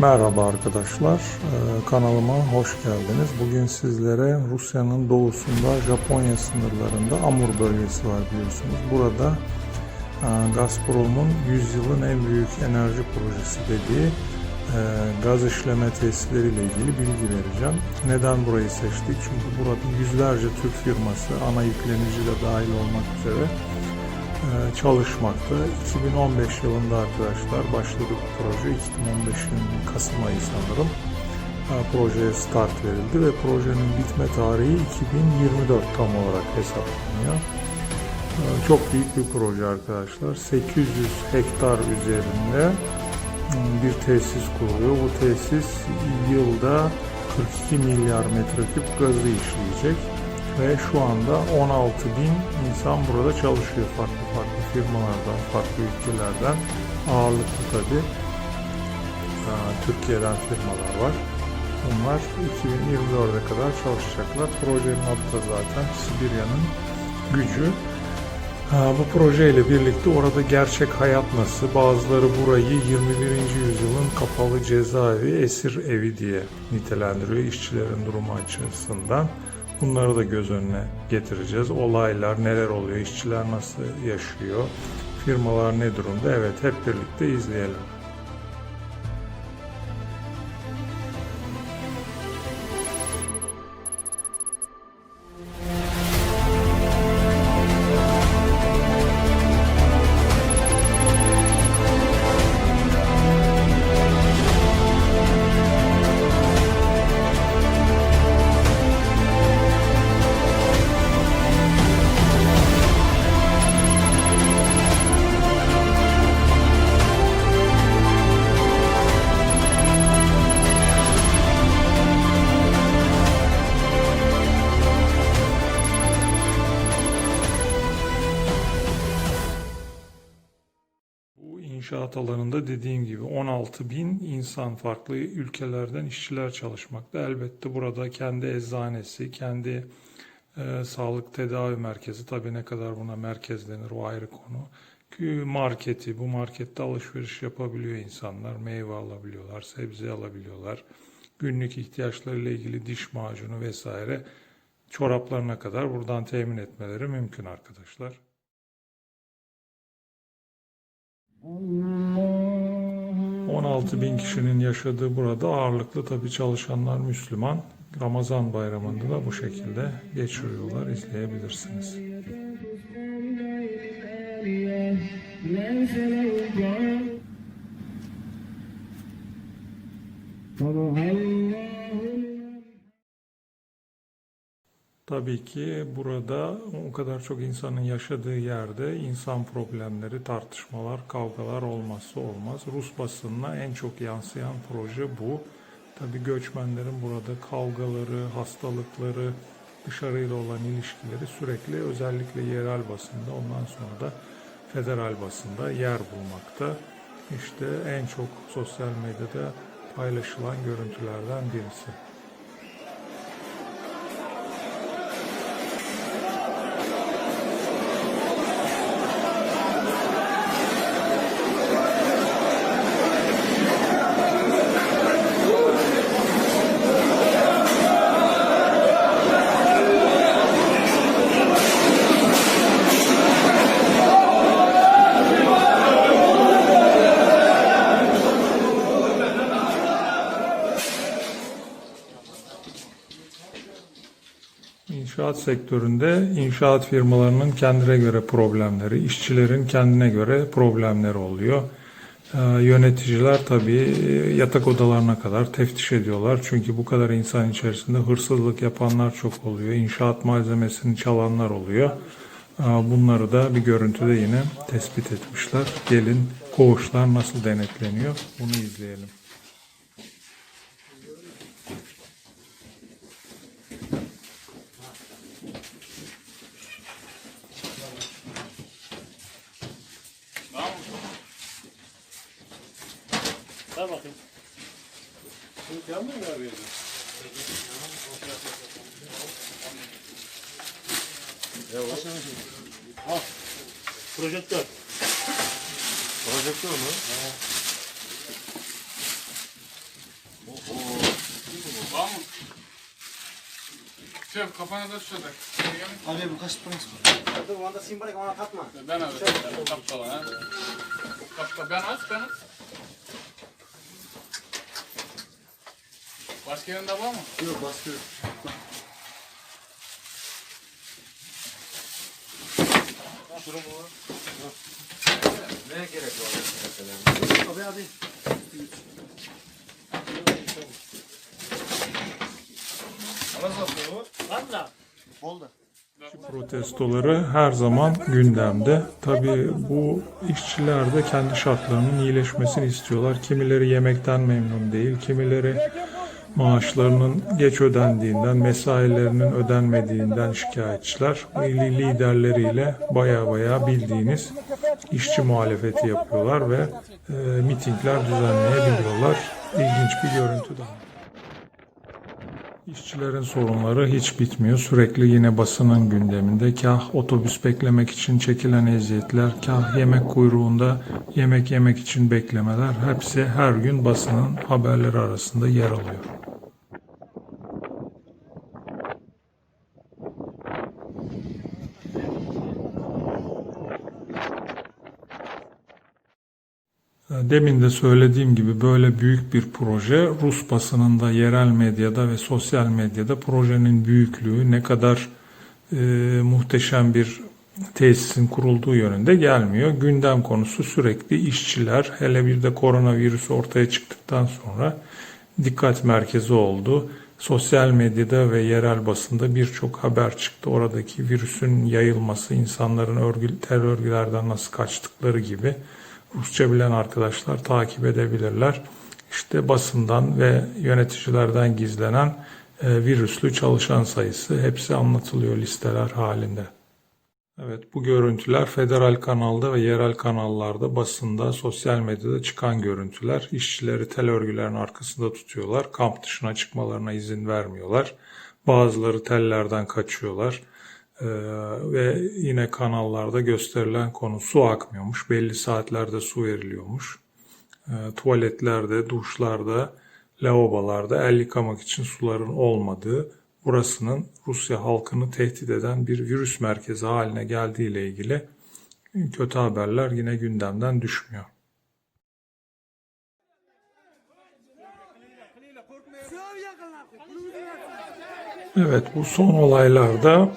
Merhaba arkadaşlar, Ee, kanalıma hoş geldiniz. Bugün sizlere Rusya'nın doğusunda Japonya sınırlarında Amur bölgesi var biliyorsunuz. Burada e, Gazprom'un 100 yılın en büyük enerji projesi dediği e, gaz işleme tesisleriyle ilgili bilgi vereceğim. Neden burayı seçtik? Çünkü burada yüzlerce Türk firması, ana yüklenici de dahil olmak üzere çalışmakta. 2015 yılında arkadaşlar başladı bu proje. 2015'in Kasım ayı sanırım e, projeye start verildi ve projenin bitme tarihi 2024 tam olarak hesaplanıyor. E, Çok büyük bir proje arkadaşlar. 800 hektar üzerinde e, bir tesis kuruluyor. Bu tesis yılda 42 milyar metreküp gazı işleyecek ve şu anda 16 bin insan burada çalışıyor farklı farklı firmalardan, farklı ülkelerden ağırlıklı tabi Türkiye'den firmalar var. Bunlar 2024'e kadar çalışacaklar. Projenin adı da zaten Sibirya'nın gücü. Ha, bu projeyle birlikte orada gerçek hayat nasıl? Bazıları burayı 21. yüzyılın kapalı cezaevi, esir evi diye nitelendiriyor işçilerin durumu açısından. Bunları da göz önüne getireceğiz. Olaylar neler oluyor, işçiler nasıl yaşıyor, firmalar ne durumda? Evet hep birlikte izleyelim. İnşaat alanında dediğim gibi 16 bin insan farklı ülkelerden işçiler çalışmakta. Elbette burada kendi eczanesi, kendi e, sağlık tedavi merkezi tabii ne kadar buna merkez denir o ayrı konu. Marketi, bu markette alışveriş yapabiliyor insanlar, meyve alabiliyorlar, sebze alabiliyorlar. Günlük ihtiyaçlarıyla ilgili diş macunu vesaire çoraplarına kadar buradan temin etmeleri mümkün arkadaşlar. 16 bin kişinin yaşadığı burada ağırlıklı tabii çalışanlar Müslüman. Ramazan bayramında da bu şekilde geçiriyorlar. izleyebilirsiniz. Tabii ki burada o kadar çok insanın yaşadığı yerde insan problemleri, tartışmalar, kavgalar olmazsa olmaz. Rus basınına en çok yansıyan proje bu. Tabii göçmenlerin burada kavgaları, hastalıkları, dışarıyla olan ilişkileri sürekli özellikle yerel basında ondan sonra da federal basında yer bulmakta. İşte en çok sosyal medyada paylaşılan görüntülerden birisi. İnşaat sektöründe inşaat firmalarının kendine göre problemleri, işçilerin kendine göre problemleri oluyor. Ee, yöneticiler tabii e, yatak odalarına kadar teftiş ediyorlar. Çünkü bu kadar insan içerisinde hırsızlık yapanlar çok oluyor. İnşaat malzemesini çalanlar oluyor. Ee, bunları da bir görüntüde yine tespit etmişler. Gelin koğuşlar nasıl denetleniyor bunu izleyelim. Ver bakayım. Şimdi yanmıyor mu abi? Ya o. Al. Projektör. Projektör mü? Şey kafana da şurada. Abi bu kaç parası? Dur onu da sim bırak ona katma. Ben abi. Kaptala ha. Kapta ben aç ben aç. Başka yerinde var mı? Yok baskı yok. Ne gerek var? Abi abi. Nasıl yapıyor bu? Var mı Bolda. Protestoları her zaman gündemde. Tabii bu işçiler de kendi şartlarının iyileşmesini istiyorlar. Kimileri yemekten memnun değil, kimileri maaşlarının geç ödendiğinden, mesailerinin ödenmediğinden şikayetçiler. Milli liderleriyle baya baya bildiğiniz işçi muhalefeti yapıyorlar ve e, mitingler düzenleyebiliyorlar. İlginç bir görüntü daha. İşçilerin sorunları hiç bitmiyor. Sürekli yine basının gündeminde. Kah otobüs beklemek için çekilen eziyetler, kah yemek kuyruğunda yemek yemek için beklemeler. Hepsi her gün basının haberleri arasında yer alıyor. Demin de söylediğim gibi böyle büyük bir proje Rus basınında, yerel medyada ve sosyal medyada projenin büyüklüğü ne kadar e, muhteşem bir tesisin kurulduğu yönünde gelmiyor. Gündem konusu sürekli işçiler, hele bir de koronavirüs ortaya çıktıktan sonra dikkat merkezi oldu. Sosyal medyada ve yerel basında birçok haber çıktı. Oradaki virüsün yayılması, insanların örgü, terör örgülerden nasıl kaçtıkları gibi Rusça bilen arkadaşlar takip edebilirler. İşte basından ve yöneticilerden gizlenen e, virüslü çalışan sayısı hepsi anlatılıyor listeler halinde. Evet bu görüntüler federal kanalda ve yerel kanallarda basında, sosyal medyada çıkan görüntüler. İşçileri tel örgülerin arkasında tutuyorlar. Kamp dışına çıkmalarına izin vermiyorlar. Bazıları tellerden kaçıyorlar. Ee, ve yine kanallarda gösterilen konu su akmıyormuş. Belli saatlerde su veriliyormuş. Ee, tuvaletlerde, duşlarda, lavabolarda el yıkamak için suların olmadığı, burasının Rusya halkını tehdit eden bir virüs merkezi haline geldiği ile ilgili kötü haberler yine gündemden düşmüyor. Evet bu son olaylarda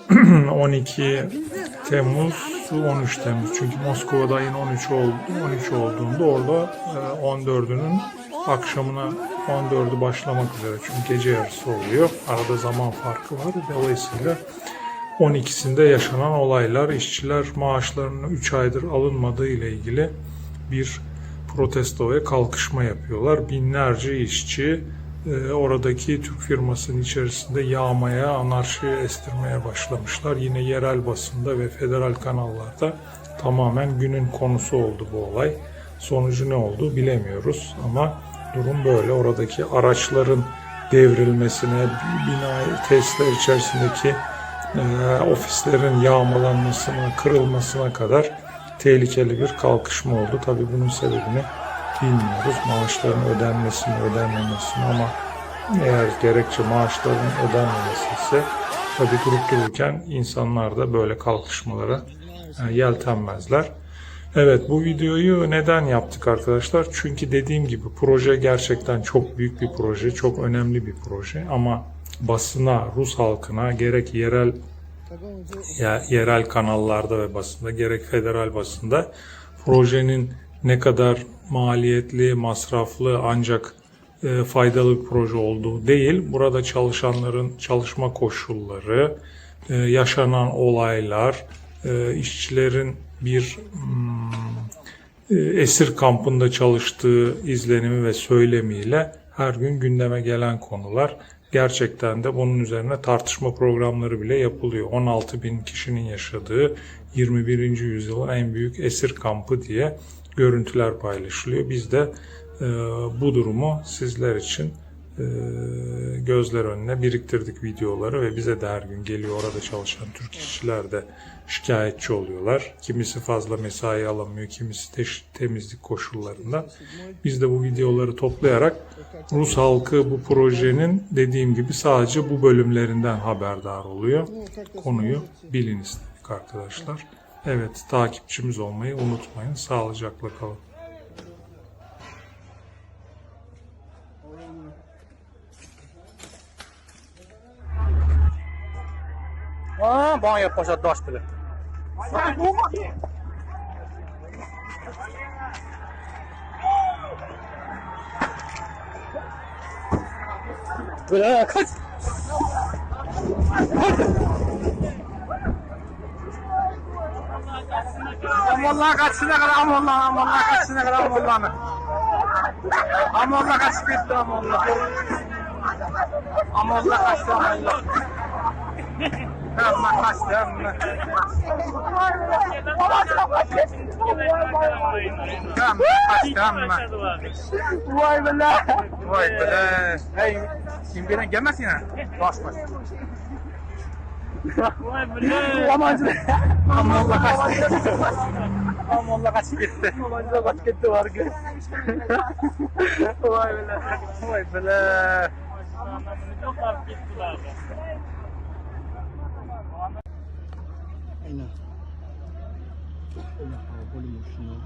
12 Temmuz 13 Temmuz çünkü Moskova'da ayın 13 oldu 13 olduğunda orada e, 14'ünün akşamına 14'ü başlamak üzere çünkü gece yarısı oluyor. Arada zaman farkı var. Dolayısıyla 12'sinde yaşanan olaylar işçiler maaşlarının 3 aydır alınmadığı ile ilgili bir protesto ve kalkışma yapıyorlar. Binlerce işçi e, oradaki Türk firmasının içerisinde yağmaya, anarşiye estirmeye başlamışlar. Yine yerel basında ve federal kanallarda tamamen günün konusu oldu bu olay. Sonucu ne oldu bilemiyoruz ama durum böyle. Oradaki araçların devrilmesine, bina tesisler içerisindeki e, ofislerin yağmalanmasına, kırılmasına kadar tehlikeli bir kalkışma oldu. Tabii bunun sebebini bilmiyoruz. Maaşların ödenmesini, ödenmemesini ama eğer gerekçe maaşların ödenmemesi ise tabii durup dururken insanlar da böyle kalkışmalara e, yeltenmezler. Evet bu videoyu neden yaptık arkadaşlar? Çünkü dediğim gibi proje gerçekten çok büyük bir proje, çok önemli bir proje ama basına, Rus halkına gerek yerel ya, yerel kanallarda ve basında gerek federal basında projenin ne kadar maliyetli, masraflı ancak e, faydalı bir proje olduğu değil. Burada çalışanların çalışma koşulları, e, yaşanan olaylar, e, işçilerin bir hmm, e, esir kampında çalıştığı izlenimi ve söylemiyle her gün gündeme gelen konular. Gerçekten de bunun üzerine tartışma programları bile yapılıyor. 16 bin kişinin yaşadığı 21. yüzyılın en büyük esir kampı diye görüntüler paylaşılıyor. Biz de e, bu durumu sizler için gözler önüne biriktirdik videoları ve bize de her gün geliyor orada çalışan Türk işçiler de şikayetçi oluyorlar. Kimisi fazla mesai alamıyor, kimisi de temizlik koşullarında. Biz de bu videoları toplayarak Rus halkı bu projenin dediğim gibi sadece bu bölümlerinden haberdar oluyor. Konuyu bilin istedik arkadaşlar. Evet takipçimiz olmayı unutmayın. Sağlıcakla kalın. Bana yapacak daş bile. Böyle kaç. Amallah kaçsına kadar amallah amallah kaçsına kadar amallahını. Amallah kaç gitti amallah. Amallah kaçtı amallah. Kaçtı kaçtı. Vay be la. Vay be la. Hey, birine gelmesin ya. Baş baş. Yamancı. Amma Allah kaçtı. Amma Allah kaç gitti. Yamancı kaç gitti var ki. Vay 那好多东西呢。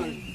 on.